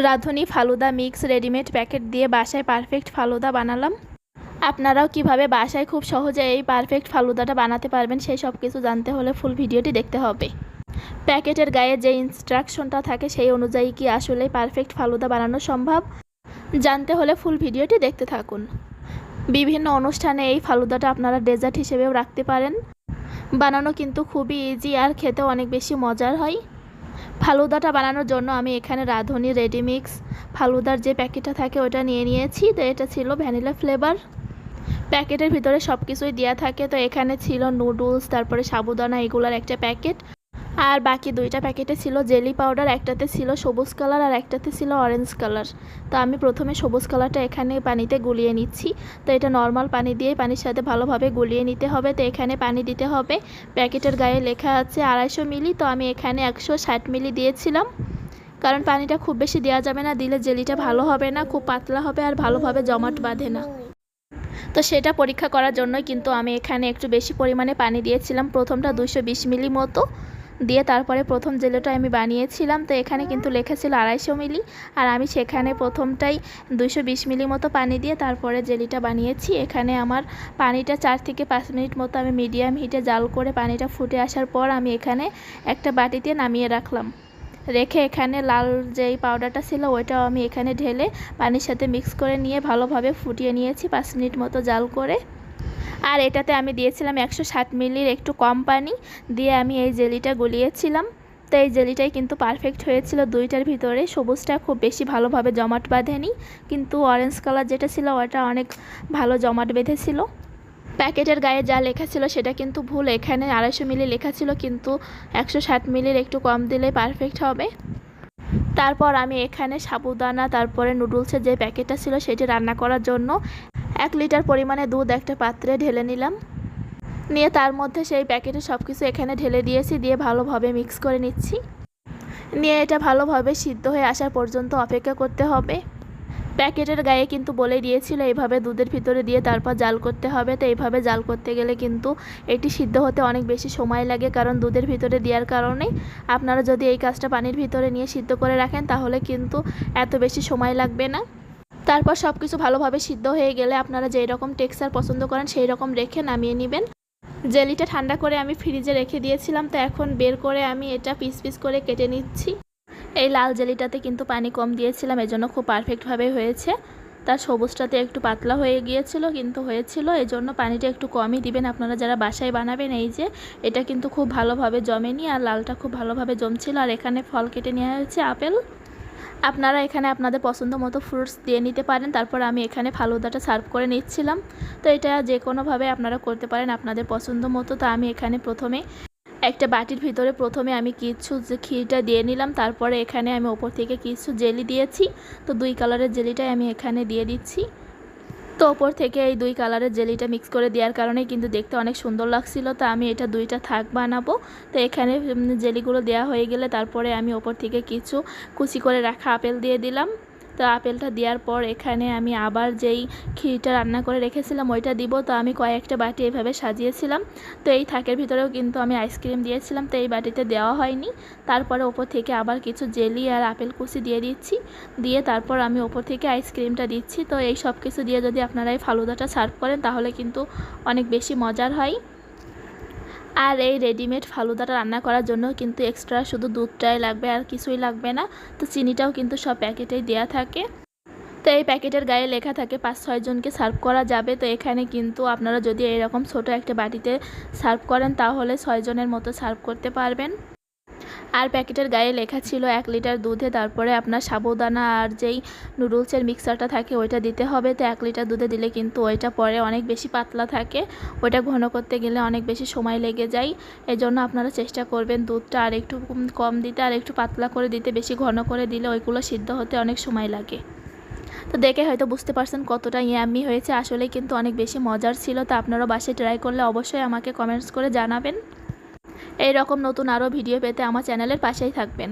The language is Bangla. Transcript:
রাঁধুনি ফালুদা মিক্স রেডিমেড প্যাকেট দিয়ে বাসায় পারফেক্ট ফালুদা বানালাম। আপনারাও কীভাবে বাসায় খুব সহজে এই পারফেক্ট ফালুদাটা বানাতে পারবেন সেই সব কিছু জানতে হলে ফুল ভিডিওটি দেখতে হবে। প্যাকেটের গায়ে যে ইনস্ট্রাকশনটা থাকে সেই অনুযায়ী কি আসলে পারফেক্ট ফালুদা বানানো সম্ভব? জানতে হলে ফুল ভিডিওটি দেখতে থাকুন। বিভিন্ন অনুষ্ঠানে এই ফালুদাটা আপনারা ডেজার্ট হিসেবেও রাখতে পারেন। বানানো কিন্তু খুবই ইজি আর খেতেও অনেক বেশি মজার হয়। ফালুদাটা বানানোর জন্য আমি এখানে রাঁধুনি রেডিমিক্স ফালুদার যে প্যাকেটটা থাকে ওটা নিয়ে নিয়েছি। তো এটা ছিল ভ্যানিলা ফ্লেভার প্যাকেটের ভিতরে সব কিছুই দেওয়া থাকে। তো এখানে ছিল নুডলস তারপরে সাবুদানা, এগুলার একটা প্যাকেট। আর বাকি দুইটা প্যাকেটে ছিল জেলি পাউডার, একটাতে ছিল সবুজ কালার আর একটাতে ছিল অরেঞ্জ কালার। তো আমি প্রথমে সবুজ কালারটা এখানে পানিতে গুলিয়ে নিচ্ছি। তো এটা নর্মাল পানি দিয়ে পানির সাথে ভালোভাবে গুলিয়ে নিতে হবে। তো এখানে পানি দিতে হবে। প্যাকেটের গায়ে লেখা আছে আড়াইশো মিলি। তো আমি এখানে একশো ষাট মিলি দিয়েছিলাম। কারণ পানিটা খুব বেশি দেওয়া যাবে না। দিলে জেলিটা ভালো হবে না, খুব পাতলা হবে আর ভালোভাবে জমাট বাঁধে না। তো সেটা পরীক্ষা করার জন্যই কিন্তু আমি এখানে একটু বেশি পরিমাণে পানি দিয়েছিলাম। প্রথমটা দুশো মিলি মতো। দিয়ে তারপরে প্রথম জেলোটা আমি বানিয়েছিলাম, তো এখানে কিন্তু লেখা ছিল আড়াইশো মিলি। আর আমি সেখানে প্রথমটাই দুশো বিশ মিলি মতো পানি দিয়ে তারপরে জেলিটা বানিয়েছি। এখানে আমার পানিটা চার থেকে পাঁচ মিনিট মতো আমি মিডিয়াম হিটে জাল করে পানিটা ফুটে আসার পর আমি এখানে একটা বাটিতে নামিয়ে রাখলাম। রেখে এখানে লাল যেই পাউডারটা ছিল ওইটাও আমি এখানে ঢেলে পানির সাথে মিক্স করে নিয়ে ভালোভাবে ফুটিয়ে নিয়েছি পাঁচ মিনিট মতো জাল করে। আর এটাতে আমি দিয়েছিলাম একশো ষাট মিলির একটু কম পানি দিয়ে আমি এই জেলিটা গলিয়েছিলাম। তো এই জেলিটাই কিন্তু পারফেক্ট হয়েছিল দুইটার ভিতরে। সবুজটা খুব বেশি ভালোভাবে জমাট বাঁধেনি, কিন্তু অরেঞ্জ কালার যেটা ছিল ওটা অনেক ভালো জমাট বেঁধেছিল। প্যাকেটের গায়ে যা লেখা ছিল সেটা কিন্তু ভুল। এখানে আড়াইশো মিলি লেখা ছিল, কিন্তু একশো ষাট মিলির একটু কম দিলে পারফেক্ট হবে। তারপর আমি এখানে সাবুদানা, তারপরে নুডলসের যে প্যাকেটটা ছিল সেটি রান্না করার জন্য এক লিটার পরিমাণে দুধ একটা পাত্রে ঢেলে নিলাম। নিয়ে তার মধ্যে সেই প্যাকেটে সব কিছু এখানে ঢেলে দিয়েছি, দিয়ে ভালোভাবে মিক্স করে নিচ্ছি। নিয়ে এটা ভালোভাবে সিদ্ধ হয়ে আসার পর্যন্ত অপেক্ষা করতে হবে। প্যাকেটের গায়ে কিন্তু বলে দিয়েছিল, এইভাবে দুধের ভিতরে দিয়ে তারপর জাল করতে হবে। তো এইভাবে জাল করতে গেলে কিন্তু এটি সিদ্ধ হতে অনেক বেশি সময় লাগে, কারণ দুধের ভিতরে দেওয়ার কারণে। আপনারা যদি এই কাজটা পানির ভিতরে নিয়ে সিদ্ধ করে রাখেন, তাহলে কিন্তু এত বেশি সময় লাগবে না। তারপর সব কিছু ভালোভাবে সিদ্ধ হয়ে গেলে আপনারা যেই রকম টেক্সচার পছন্দ করেন সেই রকম রেখে নামিয়ে নেবেন। জেলিটা ঠান্ডা করে আমি ফ্রিজে রেখে দিয়েছিলাম, তো এখন বের করে আমি এটা পিস পিস করে কেটে নিচ্ছি। এই লাল জেলিটাতে কিন্তু পানি কম দিয়েছিলাম, এজন্য খুব পারফেক্টভাবে হয়েছে। তার সবুজটাতে একটু পাতলা হয়ে গিয়েছিল, কিন্তু হয়েছিল। জন্য পানিটা একটু কমই দিবেন আপনারা যারা বাসায় বানাবেন, এই যে এটা কিন্তু খুব ভালোভাবে জমেনি আর লালটা খুব ভালোভাবে জমছিল। আর এখানে ফল কেটে নেওয়া হয়েছে, আপেল। আপনারা এখানে আপনাদের পছন্দ মতো ফ্রুটস দিয়ে নিতে পারেন। তারপর আমি এখানে ফালুদাটা সার্ভ করে নিচ্ছিলাম। তো এটা যে কোনোভাবে আপনারা করতে পারেন আপনাদের পছন্দ মতো। তো আমি এখানে প্রথমে একটা বাটির ভিতরে প্রথমে আমি কিছু ক্ষীরটা দিয়ে নিলাম। তারপরে এখানে আমি ওপর থেকে কিছু জেলি দিয়েছি। তো দুই কালারের জেলিটাই আমি এখানে দিয়ে দিচ্ছি। তো ওপর থেকে এই দুই কালারের জেলিটা মিক্স করে দেওয়ার কারণে কিন্তু দেখতে অনেক সুন্দর লাগছিল। তো আমি এটা দুইটা থাক বানাবো। তো এখানে জেলিগুলো দেওয়া হয়ে গেলে তারপরে আমি ওপর থেকে কিছু কুচি করে রাখা আপেল দিয়ে দিলাম। তো আপেলটা দেওয়ার পর এখানে আমি আবার যেই ক্ষীরটা রান্না করে রেখেছিলাম, ওইটা দিব। তো আমি কয়েকটা বাটি এইভাবে সাজিয়েছিলাম। তো এই থাকের ভিতরেও কিন্তু আমি আইসক্রিম দিয়েছিলাম, তো এই বাটিতে দেওয়া হয়নি। তারপরে ওপর থেকে আবার কিছু জেলি আর আপেল কুচি দিয়ে দিচ্ছি। দিয়ে তারপর আমি ওপর থেকে আইসক্রিমটা দিচ্ছি। তো এই সব কিছু দিয়ে যদি আপনারা এই ফালুদাটা সার্ভ করেন, তাহলে কিন্তু অনেক বেশি মজার হয়। আর এই রেডিমেড ফালুদাটা রান্না করার জন্য কিন্তু এক্সট্রা শুধু দুধটাই লাগবে, আর কিছুই লাগবে না। তো চিনিটাও কিন্তু সব প্যাকেটেই দেওয়া থাকে। তো এই প্যাকেটের গায়ে লেখা থাকে পাঁচ ছয়জনকে সার্ভ করা যাবে। তো এখানে কিন্তু আপনারা যদি এরকম ছোট একটা বাটিতে সার্ভ করেন, তাহলে ছয়জনের মতো সার্ভ করতে পারবেন। আর প্যাকেটের গায়ে লেখা ছিল এক লিটার দুধে, তারপরে আপনার সাবুদানা আর যেই নুডলসের মিক্সারটা থাকে ওইটা দিতে হবে। তো এক লিটার দুধে দিলে কিন্তু ওইটা পরে অনেক বেশি পাতলা থাকে। ওইটা ঘন করতে গেলে অনেক বেশি সময় লেগে যায়। এজন্য আপনারা চেষ্টা করবেন দুধটা আর একটু কম দিতে, আর একটু পাতলা করে দিতে, বেশি ঘন করে দিলে ওইগুলো সিদ্ধ হতে অনেক সময় লাগে। তো দেখে হয়তো বুঝতে পারছেন কতটা ইয়ামি হয়েছে। আসলে কিন্তু অনেক বেশি মজার ছিল। তো আপনারা বাসায় ট্রাই করলে অবশ্যই আমাকে কমেন্টস করে জানাবেন। এই রকম নতুন আরও ভিডিও পেতে আমার চ্যানেলের পাশেই থাকবেন।